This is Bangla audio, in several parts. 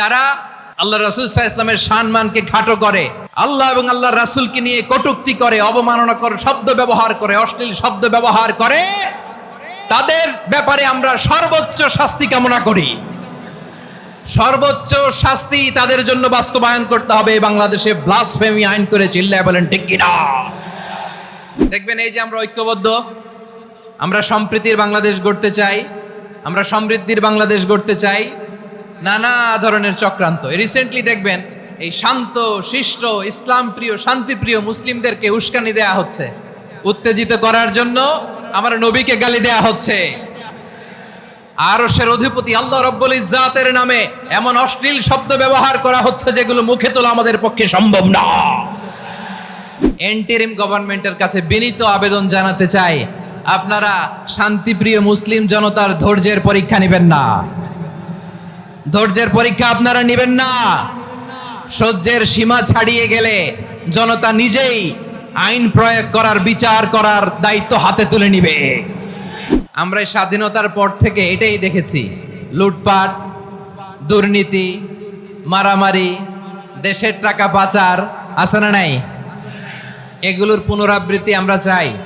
যারা আল্লাহ রাসুল ইসলামের সম্মানকে খাটো করে, আল্লাহ এবং আল্লাহ রাসুলকে নিয়ে কটুক্তি করে অবমাননা করে শব্দ ব্যবহার করে, অশ্লীল শব্দ ব্যবহার করে, তাদের ব্যাপারে আমরা সর্বোচ্চ শাস্তি কামনা করি। সর্বোচ্চ শাস্তি তাদের জন্য বাস্তবায়ন করতে হবে, বাংলাদেশে ব্লাসফেমি আইন করে চিল্লায় বলেন, ঠিক কিনা? দেখবেন এই যে আমরা ঐক্যবদ্ধ, আমরা সম্প্রীতির বাংলাদেশ গড়তে চাই, আমরা সমৃদ্ধির বাংলাদেশ গড়তে চাই নানা ধরনের চক্রান্ত। রিসেন্টলি দেখবেন এই শান্ত, শিষ্ট, ইসলাম প্রিয় শান্তিপ্রিয় মুসলিমদেরকে উস্কানি দেয়া হচ্ছে। উত্তেজিত করার জন্য আমার নবীকে গালি দেয়া হচ্ছে। আরশের অধিপতি আল্লাহ রব্বুল ইজ্জাতের নামে এমন অশ্লীল শব্দ ব্যবহার করা হচ্ছে যেগুলো মুখে তোলা আমাদের পক্ষে সম্ভব না। এন্টেরিম গভর্নমেন্টের কাছে বিনীত আবেদন জানাতে চাই, আপনারা শান্তিপ্রিয় মুসলিম জনতার ধৈর্যের পরীক্ষা নেবেন না। ধৈর্যের পরীক্ষা আপনারা নেবেন না। সহ্যের সীমা ছাড়িয়ে গেলে জনতা নিজেই আইন প্রয়োগ করার, বিচার করার দায়িত্ব হাতে তুলে নিবে। আমরা স্বাধীনতার পর থেকে এটাই দেখেছি। লুটপাট, দুর্নীতি, মারামারি, দেশের টাকা পাচার আছে না নাই? এগুলোর পুনরাবৃত্তি আমরা চাই।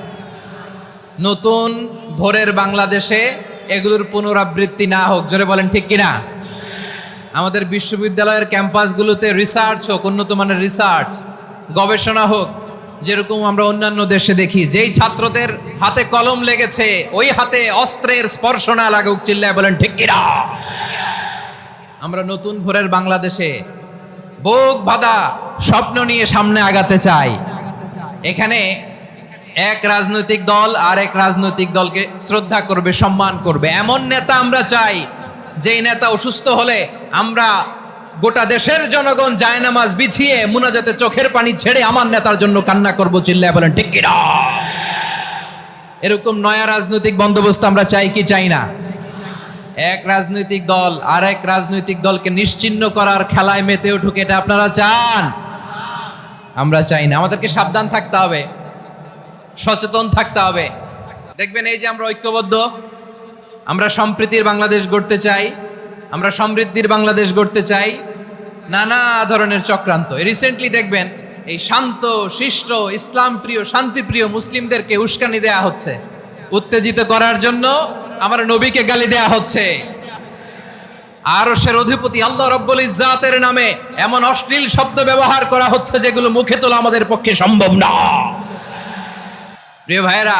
নতুন ভোরের বাংলাদেশে এগুলোর পুনরাবৃত্তি না হোক, জোরে বলেন ঠিক কিনা? আমাদের বিশ্ববিদ্যালয়ের ক্যাম্পাসগুলোতে রিসার্চ হোক, উন্নত মানের রিসার্চ গবেষণা হোক, যেরকম আমরা অন্যান্য দেশে দেখি, যেই ছাত্রদের হাতে কলম লেগেছে, ওই হাতে অস্ত্রের স্পর্শ না লাগুক, চিল্লায় বলেন, ঠিক কিনা আমরা নতুন ভোরের বাংলাদেশে বোক বাধা স্বপ্ন নিয়ে সামনে আগাতে চাই। এখানে এক রাজনৈতিক দল আর এক রাজনৈতিক দলকে শ্রদ্ধা করবে, সম্মান করবে। এমন নেতা আমরা চাই যেই নেতা অসুস্থ হলে আমরা গোটা দেশের জনগণ জায়নামাজ বিছিয়ে মুনাজাতে চোখের পানি ছেড়ে আমার নেতার জন্য কান্না করব, চিল্লায় বলেন, ঠিক কিনা? এরকম নয়া রাজনৈতিক বন্দোবস্ত আমরা চাই কি চাই না? এক রাজনৈতিক দল আর এক রাজনৈতিক দলকে নিশ্চিন্ন করার খেলায় মেতে উঠুক, এটা আপনারা চান? আমরা চাই না। আমাদেরকে সাবধান থাকতে হবে, সচেতন থাকতে হবে। দেখবেন এই যে আমরা ঐক্যবদ্ধ আমরা সম্প্রীতির বাংলাদেশ গড়তে চাই, আমরা সমৃদ্ধির বাংলাদেশ গড়তে চাই, নানা ধরনের চক্রান্ত। রিসেন্টলি দেখবেন, এই শান্ত, শিষ্ট ইসলাম প্রিয় শান্তিপ্রিয় মুসলিমদেরকে উস্কানি দেয়া হচ্ছে। উত্তেজিত করার জন্য আমার নবীকে গালি দেয়া হচ্ছে। আরশের অধিপতি আল্লাহ রব্বুল ইজ্জাতের নামে এমন অশ্লীল শব্দ ব্যবহার করা হচ্ছে যেগুলো মুখে তোলা আমাদের পক্ষে সম্ভব না। প্রিয় ভাইরা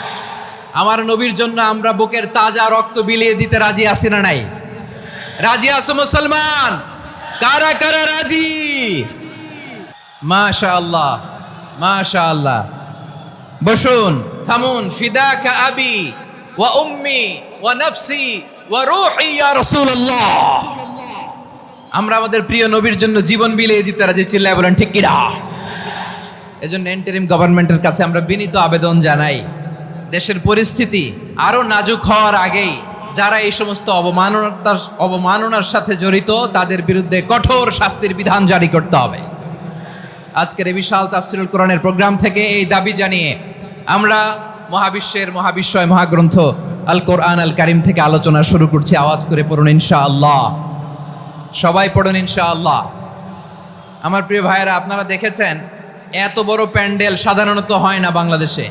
আমার নবীর জন্য আমরা বুকের তাজা রক্ত বিলিয়ে দিতে রাজি আছি না নাই? রাজি আছো মুসলমান? কারা কারা রাজি? মাশা আল্লাহ মাশা আল্লাহ বসুন, থামুন ফিদা ফিদাকা আবি ওয়া উম্মি ওয়া নফসি ওয়া রূহি, ইয়া রাসূলুল্লাহ। আমরা আমাদের প্রিয় নবীর জন্য জীবন বিলিয়ে দিতে রাজি চিল্লায় বলেন, ঠিক কিনা? এজন্য এন্টারিম গভর্নমেন্টের কাছে আমরা বিনীত আবেদন জানাই। দেশের পরিস্থিতি আরও নাজুক হওয়ার আগেই যারা এই সমস্ত অবমাননার অবমাননার সাথে জড়িত, তাদের বিরুদ্ধে কঠোর শাস্তির বিধান জারি করতে হবে। আজকের এই বিশাল তাফসিরুল কোরআনের প্রোগ্রাম থেকে এই দাবি জানিয়ে আমরা মহাবিশ্বের মহাবিশ্বয় মহাগ্রন্থ আল কোরআন আল কারিম থেকে আলোচনা শুরু করছি। আওয়াজ করে পড়ুন ইনশা আল্লাহ সবাই পড়ুন ইনশা আল্লাহ আমার প্রিয় ভাইয়েরা, আপনারা দেখেছেন, এত বড় প্যান্ডেল সাধারণত হয় না বাংলাদেশে।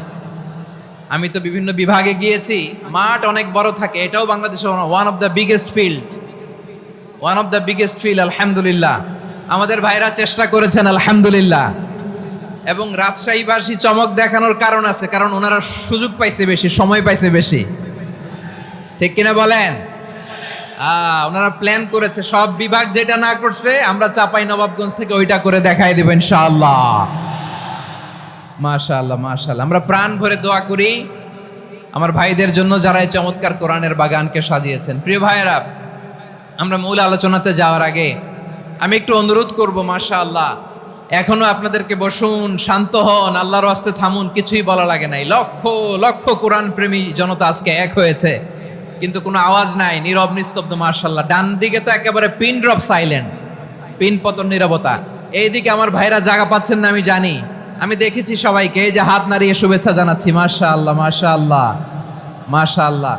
আমি তো বিভিন্ন বিভাগে গিয়েছি, মাঠ অনেক বড় থাকে, এটাও বাংলাদেশে one of the biggest field one of the biggest field আলহামদুলিল্লাহ। আমাদের ভাইরা চেষ্টা করেছেন, আলহামদুলিল্লাহ। এবং রাজশাহীবাসী চমক দেখানোর কারণ আছে, কারণ ওনারা সুযোগ পাইছে বেশি, সময় পাইছে বেশি। ঠিক কিনা বলেন? ওনারা প্ল্যান করেছে, সব বিভাগ যেটা না করছে, আমরা চাপাই নবাবগঞ্জ থেকে ওইটা করে দেখাই দেবো ইনশাআল্লাহ। মাশাআল্লাহ মাশাআল্লাহ। আমরা প্রাণ ভরে দোয়া করি। আমার ভাইদের জন্য যারা এই চমৎকার কোরআনের বাগানকে সাজিয়েছেন। প্রিয় ভাইয়েরা, আমরা মূল আলোচনাতে যাওয়ার আগে আমি একটু অনুরোধ করব, মাশাআল্লাহ। এখনও আপনাদেরকে বসুন, শান্ত হন, আল্লাহর আস্তে থামুন, কিছুই বলা লাগে নাই। লক্ষ লক্ষ কোরআন প্রেমী জনতা আজকে এক হয়েছে, কিন্তু কোনো আওয়াজ নাই, নীরব, নিস্তব্ধ মার্শাল্লাহ ডান দিকে তো একেবারে পিন ড্রপ সাইলেন্ট, পিন পতন, নীরবতা। এইদিকে আমার ভাইরা জায়গা পাচ্ছেন না, আমি জানি। আমি দেখেছি সবাইকে যে হাত নাড়িয়ে শুভেচ্ছা জানাচ্ছি। মাশা আল্লাহ মাশা আল্লাহ মাশা আল্লাহ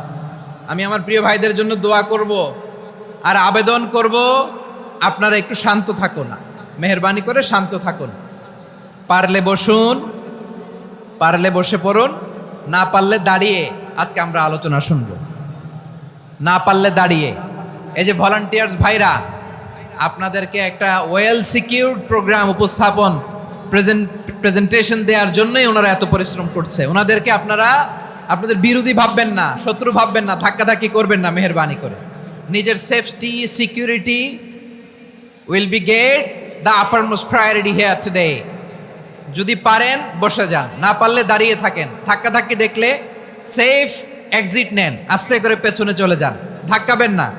আমি আমার প্রিয় ভাইদের জন্য দোয়া করব আর আবেদন করব, আপনারা একটু শান্ত থাকুন মেহরবানি করে শান্ত থাকুন। পারলে বসুন, পারলে বসে পড়ুন, না পারলে দাঁড়িয়ে আজকে আমরা আলোচনা শুনব। না পারলে দাঁড়িয়ে। এই যে ভলান্টিয়ার্স ভাইরা, আপনাদেরকে একটা ওয়েল সিকিউরড প্রোগ্রাম উপস্থাপন প্রেজেন্ট প্রেজেন্টেশন দেওয়ার জন্যই ওনারা এত পরিশ্রম করছে। ওনাদেরকে আপনারা, আপনাদের বিরোধী ভাববেন না, শত্রু ভাববেন না, ধাক্কাধাক্কি করবেন না, মেহরবানি করে। নিজের safety security will be get the upper most priority here today যদি পারেন, বসে যান। না পারলে দাঁড়িয়ে থাকেন। ধাক্কা ধাক্কি দেখলে সেফ এক্সিট নেন। আস্তে করে পেছনে চলে যান। ধাক্কাবেন না।